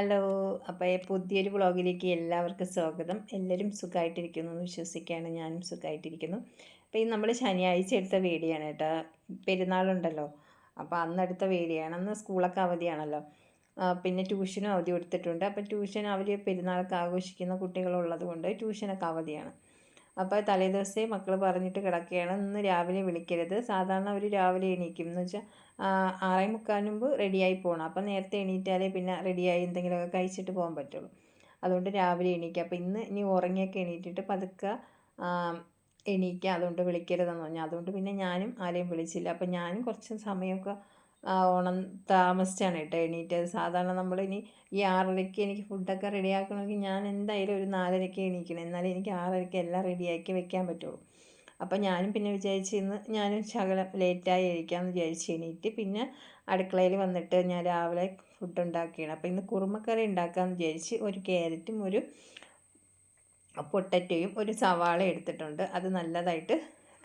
Hello അപ്പോൾ പുതിയൊരു വ്ളോഗിലേക്ക് എല്ലാവർക്കും സ്വാഗതം. എല്ലാവരും സുഖമായിട്ടിരിക്കുന്നു എന്ന് വിശ്വസിക്കുകയാണ്. ഞാനും സുഖമായിട്ടിരിക്കുന്നു അപ്പോൾ ഈ നമ്മൾ ശനിയാഴ്ച എടുത്ത വീഡിയോ കേട്ടോ. പെരുന്നാളുണ്ടല്ലോ. അപ്പോൾ അന്ന് എടുത്ത വീഡിയോ ആണ് അന്ന് സ്കൂളൊക്കെ അവധിയാണല്ലോ. പിന്നെ ട്യൂഷനും അവധി കൊടുത്തിട്ടുണ്ട്. അപ്പോൾ ട്യൂഷൻ അവർ പെരുന്നാളൊക്കെ ആഘോഷിക്കുന്ന കുട്ടികളുള്ളത് കൊണ്ട് ട്യൂഷനൊക്കെ അവധിയാണ്. അപ്പോൾ തലേദിവസേ മക്കൾ പറഞ്ഞിട്ട് കിടക്കുകയാണ്. ഇന്ന് രാവിലെ വിളിക്കരുത്. സാധാരണ അവർ രാവിലെ എണീക്കും. എന്ന് വെച്ചാൽ ആറേ മുക്കാൽ മുമ്പ് റെഡിയായി പോകണം അപ്പോൾ നേരത്തെ എണീറ്റാലേ പിന്നെ റെഡിയായി എന്തെങ്കിലുമൊക്കെ കഴിച്ചിട്ട് പോകാൻ പറ്റുള്ളൂ. അതുകൊണ്ട് രാവിലെ എണീക്കുക അപ്പോൾ ഇന്ന് ഇനി ഉറങ്ങിയൊക്കെ എണീറ്റിട്ട് പതുക്കെ എണീക്കുക അതുകൊണ്ട് വിളിക്കരുതെന്ന് പറഞ്ഞു. അതുകൊണ്ട് പിന്നെ ഞാനും ആരെയും വിളിച്ചില്ല. അപ്പോൾ ഞാനും കുറച്ച് സമയമൊക്കെ ഓണം താമസിച്ചാണ് കേട്ടോ എണീറ്റത് സാധാരണ നമ്മൾ ഇനി ഈ ആറരയ്ക്ക് എനിക്ക് ഫുഡൊക്കെ റെഡിയാക്കണമെങ്കിൽ ഞാൻ എന്തായാലും ഒരു നാലരയ്ക്ക് എണീക്കണം. എന്നാലേ എനിക്ക് ആറരയ്ക്ക് എല്ലാം റെഡിയാക്കി വെക്കാൻ പറ്റുള്ളൂ. അപ്പം ഞാനും പിന്നെ വിചാരിച്ച് ഇന്ന് ഞാനും ശകലം ലേറ്റായി കഴിക്കാമെന്ന് വിചാരിച്ച് എണീറ്റ് പിന്നെ അടുക്കളയിൽ വന്നിട്ട് ഞാൻ രാവിലെ ഫുഡ് ഉണ്ടാക്കിയാണ്. അപ്പോൾ ഇന്ന് കുറുമക്കറി ഉണ്ടാക്കാമെന്ന് വിചാരിച്ച് ഒരു ക്യാരറ്റും ഒരു പൊട്ടറ്റയും ഒരു സവാള എടുത്തിട്ടുണ്ട്. അത് നല്ലതായിട്ട്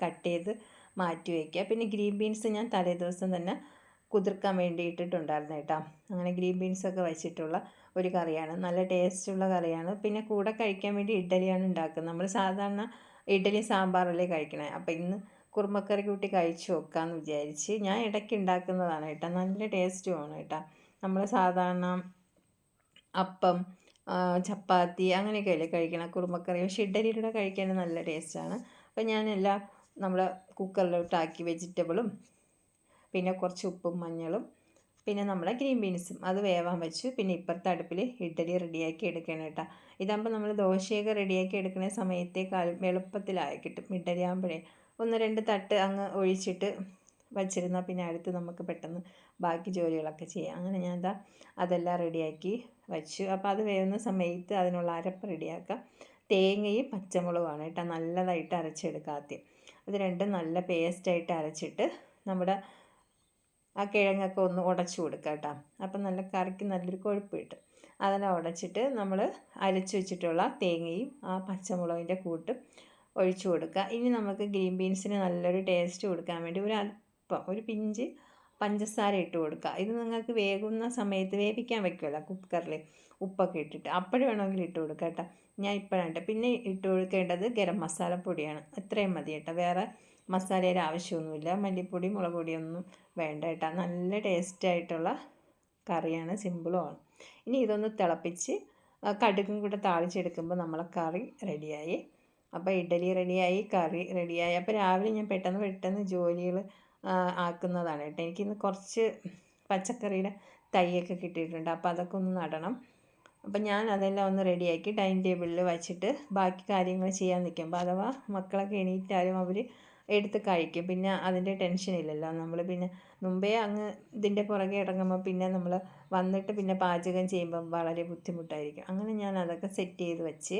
കട്ട് ചെയ്ത് മാറ്റി വയ്ക്കുക. പിന്നെ ഗ്രീൻ ബീൻസ് ഞാൻ തലേ ദിവസം തന്നെ കുതിർക്കാൻ വേണ്ടി ഇട്ടിട്ടുണ്ടായിരുന്നു കേട്ടോ. അങ്ങനെ ഗ്രീൻ ബീൻസൊക്കെ വെച്ചിട്ടുള്ള ഒരു കറിയാണ്. നല്ല ടേസ്റ്റുള്ള കറിയാണ്. പിന്നെ കൂടെ കഴിക്കാൻ വേണ്ടി ഇഡ്ഡലിയാണ് ഉണ്ടാക്കുന്നത്. നമ്മൾ സാധാരണ ഇഡ്ഡലി സാമ്പാറല്ലേ കഴിക്കണേ. അപ്പോൾ ഇന്ന് കുറുമക്കറി കൂട്ടി കഴിച്ചു നോക്കാമെന്ന് വിചാരിച്ച് ഞാൻ ഇടയ്ക്ക് ഉണ്ടാക്കുന്നതാണ് കേട്ടോ. നല്ല ടേസ്റ്റുമാണ് കേട്ടോ. നമ്മൾ സാധാരണ അപ്പം ചപ്പാത്തി അങ്ങനെയൊക്കെ അല്ലേ കഴിക്കണം കുറുമക്കറി. പക്ഷേ ഇഡ്ഡലിയുടെ കഴിക്കാൻ നല്ല ടേസ്റ്റാണ് അപ്പോൾ ഞാനെല്ലാം നമ്മൾ കുക്കറിലോട്ടാക്കി വെജിറ്റബിളും പിന്നെ കുറച്ച് ഉപ്പും മഞ്ഞളും പിന്നെ നമ്മളെ ഗ്രീൻ ബീൻസും. അത് വേവാൻ വെച്ചു പിന്നെ ഇപ്പുറത്തെ അടുപ്പിൽ ഇഡ്ഡലി റെഡിയാക്കി എടുക്കണം കേട്ടോ. ഇതാകുമ്പോൾ നമ്മൾ ദോശയൊക്കെ റെഡിയാക്കി എടുക്കുന്ന സമയത്തേക്കാൾ എളുപ്പത്തിലായി കിട്ടും ഇഡ്ഡലി ആകുമ്പോഴേ ഒന്ന് രണ്ട് തട്ട് അങ്ങ് ഒഴിച്ചിട്ട് വച്ചിരുന്നാൽ പിന്നെ അടുത്ത് നമുക്ക് പെട്ടെന്ന് ബാക്കി ജോലികളൊക്കെ ചെയ്യാം. അങ്ങനെ ഞാൻ എന്താ അതെല്ലാം റെഡിയാക്കി വച്ചു. അപ്പോൾ അത് വേവുന്ന സമയത്ത് അതിനുള്ള അരപ്പ് റെഡിയാക്കാം. തേങ്ങയും പച്ചമുളകുമാണ് കേട്ടോ നല്ലതായിട്ട് അരച്ചെടുക്കുക ആദ്യം. അത് രണ്ടും നല്ല പേസ്റ്റായിട്ട് അരച്ചിട്ട് നമ്മുടെ ആ കിഴങ്ങൊക്കെ ഒന്ന് ഉടച്ചു കൊടുക്കുക കേട്ടോ. അപ്പം നല്ല കറിക്ക് നല്ലൊരു കൊഴുപ്പ് കിട്ടും. അതെല്ലാം ഉടച്ചിട്ട് നമ്മൾ അരച്ച് വെച്ചിട്ടുള്ള തേങ്ങയും ആ പച്ചമുളകിന്റെ കൂട്ടും ഒഴിച്ചു കൊടുക്കുക. ഇനി നമുക്ക് ഗ്രീൻ ബീൻസിന് നല്ലൊരു ടേസ്റ്റ് കൊടുക്കാൻ വേണ്ടി ഒരു അല്പം ഒരു പിഞ്ച് പഞ്ചസാര ഇട്ട് കൊടുക്കുക. ഇത് നിങ്ങൾക്ക് വേകുന്ന സമയത്ത് വേവിക്കാൻ വെക്കുമല്ലോ കുക്കറിൽ ഉപ്പൊക്കെ ഇട്ടിട്ട്. അപ്പോഴും വേണമെങ്കിൽ ഇട്ട് കൊടുക്കുക കേട്ടോ. ഞാൻ ഇപ്പോഴാണ് പിന്നെ ഇട്ട് കൊടുക്കേണ്ടത് ഗരം മസാലപ്പൊടിയാണ്. അത്രയും മതി കേട്ടോ. വേറെ മസാലയുടെ ആവശ്യമൊന്നുമില്ല. മല്ലിപ്പൊടി മുളക് പൊടിയൊന്നും വേണ്ട കേട്ടോ. നല്ല ടേസ്റ്റായിട്ടുള്ള കറിയാണ് സിമ്പിളുമാണ് ഇനി ഇതൊന്ന് തിളപ്പിച്ച് കടുകും കൂടെ താളിച്ചെടുക്കുമ്പോൾ നമ്മളെ കറി റെഡിയായി അപ്പോൾ ഇഡ്ഡലി റെഡിയായി കറി റെഡിയായി അപ്പോൾ രാവിലെ ഞാൻ പെട്ടെന്ന് പെട്ടെന്ന് ജോലികൾ ആക്കുന്നതാണ് കേട്ടോ. എനിക്കിന്ന് കുറച്ച് പച്ചക്കറിയുടെ തൈയൊക്കെ കിട്ടിയിട്ടുണ്ട്. അപ്പോൾ അതൊക്കെ ഒന്ന് നടണം. അപ്പം ഞാൻ അതെല്ലാം ഒന്ന് റെഡിയാക്കി ഡൈനിങ് ടേബിളിൽ വച്ചിട്ട് ബാക്കി കാര്യങ്ങൾ ചെയ്യാൻ നിൽക്കുമ്പോൾ അഥവാ മക്കളൊക്കെ എണീറ്റാലും അവർ എടുത്ത് കഴിക്കും. പിന്നെ അതിന്റെ ടെൻഷൻ ഇല്ലല്ലോ. നമ്മൾ പിന്നെ മുമ്പേ അങ്ങ് ഇതിന്റെ പുറകെ ഇറങ്ങുമ്പോൾ പിന്നെ നമ്മൾ വന്നിട്ട് പിന്നെ പാചകം ചെയ്യുമ്പം വളരെ ബുദ്ധിമുട്ടായിരിക്കും. അങ്ങനെ ഞാൻ അതൊക്കെ സെറ്റ് ചെയ്ത് വെച്ച്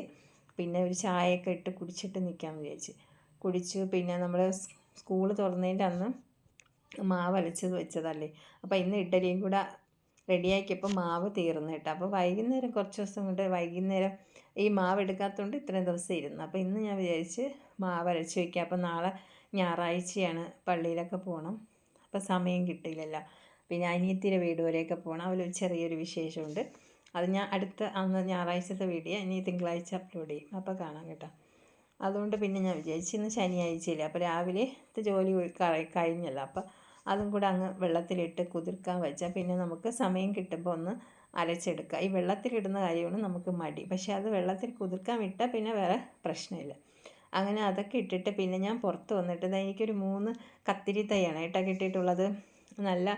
പിന്നെ ഒരു ചായയൊക്കെ ഇട്ട് കുടിച്ചിട്ട് നിൽക്കാൻ വിചാരിച്ച്. കുടിച്ചു പിന്നെ നമ്മൾ സ്കൂൾ തുറന്നതിന്റെ അന്ന് മാവ് അലച്ചത് വെച്ചതല്ലേ. അപ്പോൾ ഇന്ന് ഇഡ്ഡലിയും കൂടെ റെഡിയാക്കിയപ്പോൾ മാവ് തീർന്നു കേട്ടോ. അപ്പോൾ വൈകുന്നേരം കുറച്ച് ദിവസം കൊണ്ട് വൈകുന്നേരം ഈ മാവ് എടുക്കാത്തതുകൊണ്ട് ഇത്രയും ദിവസം ഇരുന്നു. അപ്പോൾ ഇന്ന് ഞാൻ വിചാരിച്ച് മാവ് അരച്ച് വയ്ക്കുക അപ്പോൾ നാളെ ഞായറാഴ്ചയാണ് പള്ളിയിലൊക്കെ പോകണം അപ്പോൾ സമയം കിട്ടിയില്ലല്ലോ. പിന്നെ അനിയത്തിയുടെ വീട് വരെയൊക്കെ പോകണം അതിൽ ചെറിയൊരു വിശേഷമുണ്ട്. അത് ഞാൻ അടുത്ത അന്ന് ഞായറാഴ്ചത്തെ വീഡിയോ ഇനി തിങ്കളാഴ്ച അപ്ലോഡ് ചെയ്യും. അപ്പോൾ കാണാം കേട്ടോ. അതുകൊണ്ട് പിന്നെ ഞാൻ വിചാരിച്ചു ഇന്ന് ശനിയാഴ്ചയില്ല. അപ്പോൾ രാവിലെ ജോലി കഴിഞ്ഞല്ലോ. അപ്പോൾ അതും കൂടെ അങ്ങ് വെള്ളത്തിലിട്ട് കുതിർക്കാൻ വെച്ചാൽ പിന്നെ നമുക്ക് സമയം കിട്ടുമ്പോൾ ഒന്ന് അരച്ചെടുക്കുക ഈ വെള്ളത്തിലിടുന്ന കാര്യമാണ് നമുക്ക് മടി. പക്ഷേ അത് വെള്ളത്തിൽ കുതിർക്കാൻ വിട്ടാൽ പിന്നെ വേറെ പ്രശ്നമില്ല. അങ്ങനെ അതൊക്കെ ഇട്ടിട്ട് പിന്നെ ഞാൻ പുറത്ത് വന്നിട്ട് എനിക്കൊരു മൂന്ന് കത്തിരി തൈയാണ് കേട്ടോ കിട്ടിയിട്ടുള്ളത്. നല്ല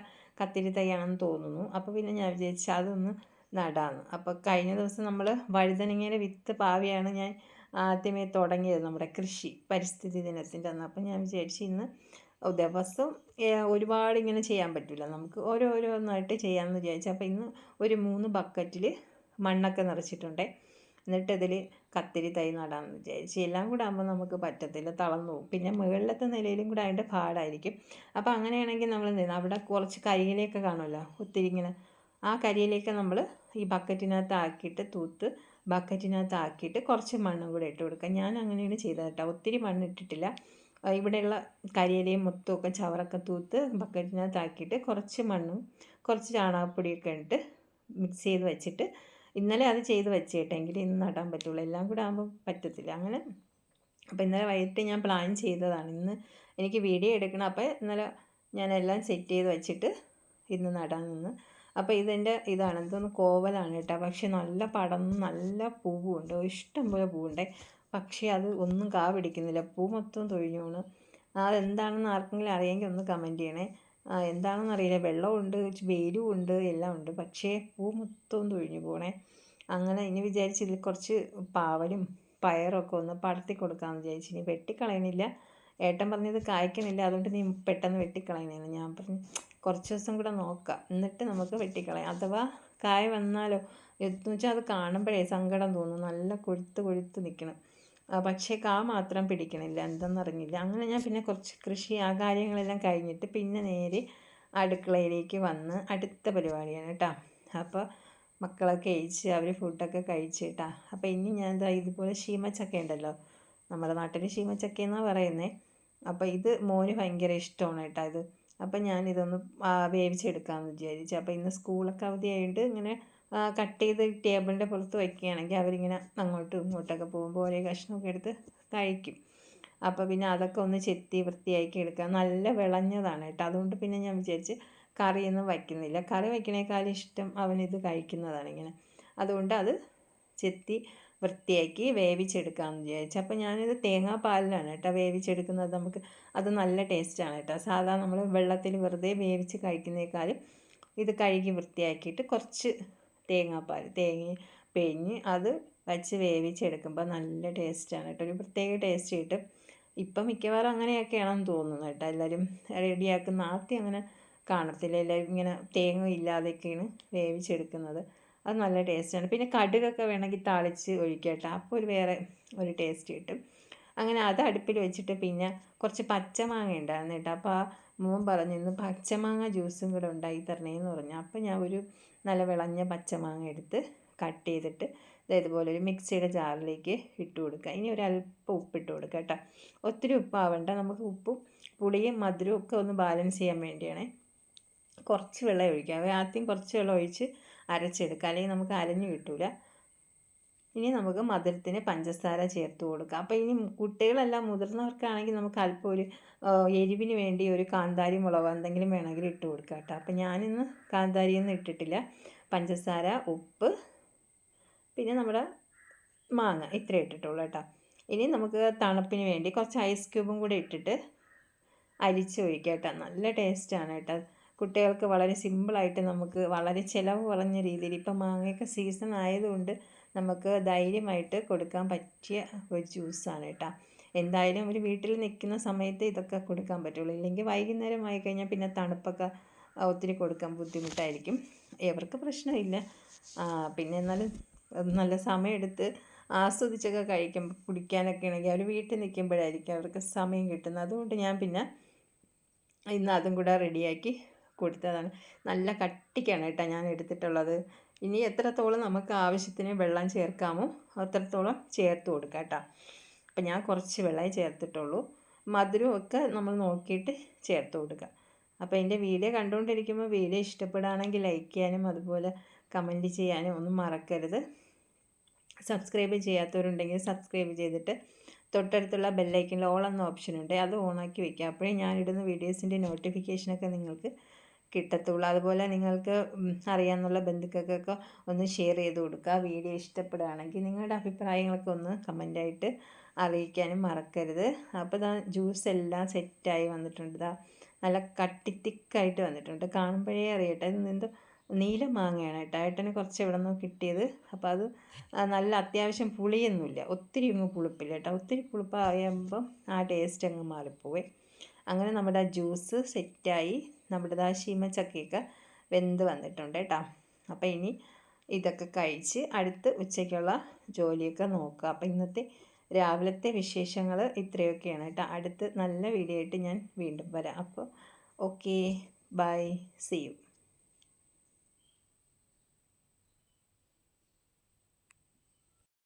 കത്തിരി തൈയാണെന്ന് തോന്നുന്നു. അപ്പോൾ പിന്നെ ഞാൻ വിചാരിച്ചു അതൊന്ന് നടാന്ന്. അപ്പോൾ കഴിഞ്ഞ ദിവസം നമ്മൾ വഴുതനങ്ങയുടെ വിത്ത് പാവിയാണ് ഞാൻ ആദ്യമേ തുടങ്ങിയത് നമ്മുടെ കൃഷി പരിസ്ഥിതി ദിനത്തിന്റെ അന്ന്. അപ്പോൾ ഞാൻ വിചാരിച്ചു ഇന്ന് ദിവസം ഒരുപാട് ഇങ്ങനെ ചെയ്യാൻ പറ്റില്ല നമുക്ക് ഓരോരോന്നായിട്ട് ചെയ്യാമെന്ന് വിചാരിച്ചു. അപ്പോൾ ഇന്ന് ഒരു മൂന്ന് ബക്കറ്റിൽ മണ്ണൊക്കെ നിറച്ചിട്ടുണ്ട്. എന്നിട്ട് ഇതിൽ കത്തിരി തൈ നടാമെന്ന് വിചാരിച്ചു. എല്ലാം കൂടെ ആകുമ്പോൾ നമുക്ക് പറ്റത്തില്ല. തളർന്നു പോകും. പിന്നെ മുകളിലത്തെ നിലയിലും കൂടെ അതിന്റെ പാടായിരിക്കും. അപ്പോൾ അങ്ങനെയാണെങ്കിൽ നമ്മൾ എന്ത് അവിടെ കുറച്ച് കരിയിലേക്ക് കാണുമല്ലോ? ഒത്തിരി ഇങ്ങനെ. ആ കരിയിലേക്ക് നമ്മൾ ഈ ബക്കറ്റിനകത്ത് ആക്കിയിട്ട് തൂത്ത് ബക്കറ്റിനകത്ത് ആക്കിയിട്ട് കുറച്ച് മണ്ണും കൂടെ ഇട്ട് കൊടുക്കാം ഞാൻ അങ്ങനെയാണ് ചെയ്തത് കേട്ടോ. ഒത്തിരി മണ്ണ് ഇട്ടിട്ടില്ല. ഇവിടെയുള്ള കരിയിലയും മുത്തുമൊക്കെ ചവറൊക്കെ തൂത്ത് ബക്കറ്റിനകത്താക്കിയിട്ട് കുറച്ച് മണ്ണും കുറച്ച് ചാണകപ്പൊടിയൊക്കെ ഇട്ട് മിക്സ് ചെയ്ത് വെച്ചിട്ട് ഇന്നലെ അത് ചെയ്ത് വെച്ചേട്ടെങ്കിൽ ഇന്ന് നടാൻ പറ്റുള്ളൂ. എല്ലാം കൂടെ ആകുമ്പോൾ പറ്റത്തില്ല. അങ്ങനെ അപ്പോൾ ഇന്നലെ വൈകിട്ട് ഞാൻ പ്ലാൻ ചെയ്തതാണ്. ഇന്ന് എനിക്ക് വീഡിയോ എടുക്കണം. അപ്പോൾ ഇന്നലെ ഞാനെല്ലാം സെറ്റ് ചെയ്ത് വെച്ചിട്ട് ഇന്ന് നടാൻ നിന്ന്. അപ്പോൾ ഇതെന്റെ ഇതാണ്. എന്തോന്ന് കോവലാണ് കേട്ടോ. പക്ഷെ നല്ല പടന്ന് നല്ല പൂവുണ്ട്. ഇഷ്ടം പോലെ പൂവുണ്ട്. പക്ഷേ അത് ഒന്നും കാവിടിക്കുന്നില്ല. പൂ മൊത്തം തൊഴിഞ്ഞു പോണ് അതെന്താണെന്ന് ആർക്കെങ്കിലും അറിയാമെങ്കിൽ ഒന്ന് കമന്റ് ചെയ്യണേ. എന്താണെന്ന് അറിയില്ല. വെള്ളമുണ്ട് വെയിലും എല്ലാം ഉണ്ട് പക്ഷേ പൂ മൊത്തം തൊഴിഞ്ഞു പോണേ. അങ്ങനെ ഇനി വിചാരിച്ച് ഇതിൽ കുറച്ച് പാവലും പയറൊക്കെ ഒന്ന് പടത്തി കൊടുക്കാമെന്ന് വിചാരിച്ചു ഇനി വെട്ടിക്കളയണില്ല. ഏട്ടൻ പറഞ്ഞത് കായ്ക്കണില്ല. അതുകൊണ്ട് നീ പെട്ടെന്ന് വെട്ടിക്കളയണേന്ന് ഞാൻ പറഞ്ഞു. കുറച്ച് ദിവസം കൂടെ നോക്കാം. എന്നിട്ട് നമുക്ക് വെട്ടിക്കളയാം. അഥവാ കായ വന്നാലോ. എന്ന് വെച്ചാൽ അത് കാണുമ്പോഴേ സങ്കടം തോന്നും. നല്ല കൊഴുത്ത് കൊഴുത്ത് നിൽക്കണം പക്ഷേ കാ മാത്രം പിടിക്കണില്ല എന്തെന്നറിഞ്ഞില്ല. അങ്ങനെ ഞാൻ പിന്നെ കുറച്ച് കൃഷി ആ കാര്യങ്ങളെല്ലാം കഴിഞ്ഞിട്ട് പിന്നെ നേരെ അടുക്കളയിലേക്ക് വന്ന് അടുത്ത പരിപാടിയാണ് കേട്ടോ അപ്പോൾ മക്കളൊക്കെ കഴിച്ച് അവർ ഫുഡൊക്കെ കഴിച്ച് കേട്ടോ അപ്പോൾ ഇനി ഞാൻ എന്താ ഇതുപോലെ ശീമച്ചക്ക ഉണ്ടല്ലോ നമ്മുടെ നാട്ടിൽ ശീമച്ചക്ക എന്നാണ് പറയുന്നത് അപ്പോൾ ഇത് മോന് ഭയങ്കര ഇഷ്ടമാണ് കേട്ടോ ഇത്. അപ്പം ഞാനിതൊന്ന് വേവിച്ചെടുക്കാമെന്ന് വിചാരിച്ചു. അപ്പോൾ ഇന്ന് സ്കൂളൊക്കെ അവധിയായിട്ട് ഇങ്ങനെ കട്ട് ചെയ്ത് ടേബിളിന്റെ പുറത്ത് വയ്ക്കുകയാണെങ്കിൽ അവരിങ്ങനെ അങ്ങോട്ടും ഇങ്ങോട്ടൊക്കെ പോകുമ്പോൾ ഒരേ കഷ്ണമൊക്കെ എടുത്ത് കഴിക്കും. അപ്പോൾ പിന്നെ അതൊക്കെ ഒന്ന് ചെത്തി വൃത്തിയാക്കി എടുക്കാം നല്ല വിളഞ്ഞതാണ് കേട്ടോ. അതുകൊണ്ട് പിന്നെ ഞാൻ വിചാരിച്ച് കറിയൊന്നും വയ്ക്കുന്നില്ല. കറി വയ്ക്കണേക്കാളും ഇഷ്ടം അവനിത് കഴിക്കുന്നതാണ് ഇങ്ങനെ. അതുകൊണ്ട് അത് ചെത്തി വൃത്തിയാക്കി വേവിച്ചെടുക്കാമെന്ന് വിചാരിച്ചു. അപ്പോൾ ഞാനിത് തേങ്ങാപ്പാലിലാണ് കേട്ടോ വേവിച്ചെടുക്കുന്നത്. നമുക്ക് അത് നല്ല ടേസ്റ്റാണ് കേട്ടോ. സാധാരണ നമ്മൾ വെള്ളത്തിൽ വെറുതെ വേവിച്ച് കഴിക്കുന്നേക്കാളും ഇത് കഴുകി വൃത്തിയാക്കിയിട്ട് കുറച്ച് തേങ്ങാപ്പാൽ തേങ്ങ പിഴിഞ്ഞ് അത് വച്ച് വേവിച്ചെടുക്കുമ്പോൾ നല്ല ടേസ്റ്റാണ് കേട്ടോ. ഒരു പ്രത്യേക ടേസ്റ്റ് കിട്ടും. ഇപ്പം മിക്കവാറും അങ്ങനെയൊക്കെയാണെന്ന് തോന്നുന്നു കേട്ടോ. എല്ലാവരും റെഡിയാക്കുന്ന ആദ്യം അങ്ങനെ കാണത്തില്ല. എല്ലാവരും ഇങ്ങനെ തേങ്ങ ഇല്ലാതെയൊക്കെയാണ് വേവിച്ചെടുക്കുന്നത്. അത് നല്ല ടേസ്റ്റാണ്. പിന്നെ കടുകൊക്കെ വേണമെങ്കിൽ താളിച്ച് ഒഴിക്കട്ടെ അപ്പോൾ ഒരു വേറെ ഒരു ടേസ്റ്റ് കിട്ടും. അങ്ങനെ അത് അടുപ്പിൽ വെച്ചിട്ട് പിന്നെ കുറച്ച് പച്ചമാങ്ങ ഉണ്ടായിരുന്നു കേട്ടോ. അപ്പോൾ ആ മോൻ പറഞ്ഞു ഇന്ന് പച്ചമാങ്ങ ജ്യൂസും കൂടെ ഉണ്ടായി തരണേന്ന് പറഞ്ഞു. അപ്പോൾ ഞാൻ ഒരു നല്ല വിളഞ്ഞ പച്ചമാങ്ങ എടുത്ത് കട്ട് ചെയ്തിട്ട് ഇതുപോലെ ഒരു മിക്സിയുടെ ജാറിലേക്ക് ഇട്ട് കൊടുക്കുക. ഇനി ഒരു അല്പം ഉപ്പിട്ട് കൊടുക്കുക കേട്ടോ. ഒത്തിരി ഉപ്പാവണ്ട. നമുക്ക് ഉപ്പും പുളിയും മധുരവും ഒക്കെ ഒന്ന് ബാലൻസ് ചെയ്യാൻ വേണ്ടിയാണ്. കുറച്ച് വെള്ളം ഒഴിക്കുക. ആദ്യം കുറച്ച് വെള്ളം ഒഴിച്ച് അരച്ചെടുക്കുക. അല്ലെങ്കിൽ നമുക്ക് അരഞ്ഞു കിട്ടില്ല ഇനി നമുക്ക് മധുരത്തിന് പഞ്ചസാര ചേർത്ത് കൊടുക്കാം. അപ്പോൾ ഇനി കുട്ടികളെല്ലാം മുതിർന്നവർക്കാണെങ്കിൽ നമുക്ക് അല്പം ഒരു എരിവിന് വേണ്ടി ഒരു കാന്താരി മുളക് എന്തെങ്കിലും വേണമെങ്കിൽ ഇട്ട് കൊടുക്കാം കേട്ടോ. അപ്പോൾ ഞാനിന്ന് കാന്താരിയൊന്നും ഇട്ടിട്ടില്ല. പഞ്ചസാര ഉപ്പ് പിന്നെ നമ്മുടെ മാങ്ങ ഇത്ര ഇട്ടിട്ടുള്ളൂ കേട്ടോ. ഇനി നമുക്ക് തണുപ്പിന് വേണ്ടി കുറച്ച് ഐസ് ക്യൂബും കൂടെ ഇട്ടിട്ട് അരിച്ച് ഒഴിക്കാം കേട്ടോ. നല്ല ടേസ്റ്റാണ് കേട്ടോ. കുട്ടികൾക്ക് വളരെ സിമ്പിളായിട്ട് നമുക്ക് വളരെ ചിലവ് കുറഞ്ഞ രീതിയിൽ ഇപ്പം മാങ്ങയൊക്കെ സീസൺ ആയതുകൊണ്ട് നമുക്ക് ധൈര്യമായിട്ട് കൊടുക്കാൻ പറ്റിയ ഒരു ജ്യൂസാണ് കേട്ടോ. എന്തായാലും ഒരു വീട്ടിൽ നിൽക്കുന്ന സമയത്ത് ഇതൊക്കെ കൊടുക്കാൻ പറ്റുള്ളൂ. ഇല്ലെങ്കിൽ വൈകുന്നേരം ആയി കഴിഞ്ഞാൽ പിന്നെ തണുപ്പൊക്കെ ഒത്തിരി കൊടുക്കാൻ ബുദ്ധിമുട്ടായിരിക്കും. എവർക്ക് പ്രശ്നമില്ല. പിന്നെ എന്നാലും നല്ല സമയമെടുത്ത് ആസ്വദിച്ചൊക്കെ കഴിക്കുമ്പോൾ കുടിക്കാനൊക്കെ ആണെങ്കിൽ അവർ വീട്ടിൽ നിൽക്കുമ്പോഴായിരിക്കും അവർക്ക് സമയം കിട്ടുന്നത്. അതുകൊണ്ട് ഞാൻ പിന്നെ ഇന്ന് അതും കൂടെ റെഡിയാക്കി കൊടുത്തതാണ്. നല്ല കട്ടിക്കാണ് കേട്ടോ ഞാൻ എടുത്തിട്ടുള്ളത്. ഇനി എത്രത്തോളം നമുക്ക് ആവശ്യത്തിന് വെള്ളം ചേർക്കാമോ അത്രത്തോളം ചേർത്ത് കൊടുക്കാം കേട്ടോ. അപ്പം ഞാൻ കുറച്ച് വെള്ളമേ ചേർത്തിട്ടുള്ളൂ. മധുരം ഒക്കെ നമ്മൾ നോക്കിയിട്ട് ചേർത്ത് കൊടുക്കുക അപ്പോൾ എന്റെ വീഡിയോ കണ്ടുകൊണ്ടിരിക്കുമ്പോൾ വീഡിയോ ഇഷ്ടപ്പെടുകയാണെങ്കിൽ ലൈക്ക് ചെയ്യാനും അതുപോലെ കമന്റ് ചെയ്യാനും ഒന്നും മറക്കരുത്. സബ്സ്ക്രൈബ് ചെയ്യാത്തവരുണ്ടെങ്കിൽ സബ്സ്ക്രൈബ് ചെയ്തിട്ട് തൊട്ടടുത്തുള്ള ബെല്ലൈക്കനിൽ ഓൾ എന്ന ഓപ്ഷൻ ഉണ്ട്. അത് ഓണാക്കി വയ്ക്കുക അപ്പോഴേ ഞാനിടുന്ന വീഡിയോസിന്റെ നോട്ടിഫിക്കേഷനൊക്കെ നിങ്ങൾക്ക് കിട്ടത്തുള്ളൂ. അതുപോലെ നിങ്ങൾക്ക് അറിയാമെന്നുള്ള ബന്ധുക്കൾക്കൊക്കെ ഒന്ന് ഷെയർ ചെയ്ത് കൊടുക്കുക. വീഡിയോ ഇഷ്ടപ്പെടുകയാണെങ്കിൽ നിങ്ങളുടെ അഭിപ്രായങ്ങളൊക്കെ ഒന്ന് കമന്റായിട്ട് അറിയിക്കാനും മറക്കരുത്. അപ്പോൾ ഇതാ ജ്യൂസ് എല്ലാം സെറ്റായി വന്നിട്ടുണ്ട് ഇതാ നല്ല കട്ടിത്തിക്കായിട്ട് വന്നിട്ടുണ്ട്. കാണുമ്പോഴേ അറിയട്ടെ. എന്തോ നീല മാങ്ങയാണ് കേട്ടോ. ഏട്ടന് കുറച്ച് എവിടെ നിന്നോ കിട്ടിയത്. അപ്പോൾ അത് നല്ല അത്യാവശ്യം പുളിയൊന്നുമില്ല. ഒത്തിരി അങ്ങ് പുളിപ്പില്ല കേട്ടോ. ഒത്തിരി പുളിപ്പാകുമ്പം ആ ടേസ്റ്റ് അങ്ങ് മാറിപ്പോവേ അങ്ങനെ നമ്മുടെ ജ്യൂസ് സെറ്റായി നമ്മുടെ ആ ചക്കയൊക്കെ വെന്ത് വന്നിട്ടുണ്ട് കേട്ടോ. അപ്പോൾ ഇനി ഇതൊക്കെ കഴിച്ച് അടുത്ത് ഉച്ചയ്ക്കുള്ള ജോലിയൊക്കെ നോക്കുക. അപ്പോൾ ഇന്നത്തെ രാവിലത്തെ വിശേഷങ്ങൾ ഇത്രയൊക്കെയാണ് കേട്ടോ. അടുത്ത് നല്ല വീഡിയോ ആയിട്ട് ഞാൻ വീണ്ടും വരാം. അപ്പോൾ ഓക്കെ ബൈ സീ യു.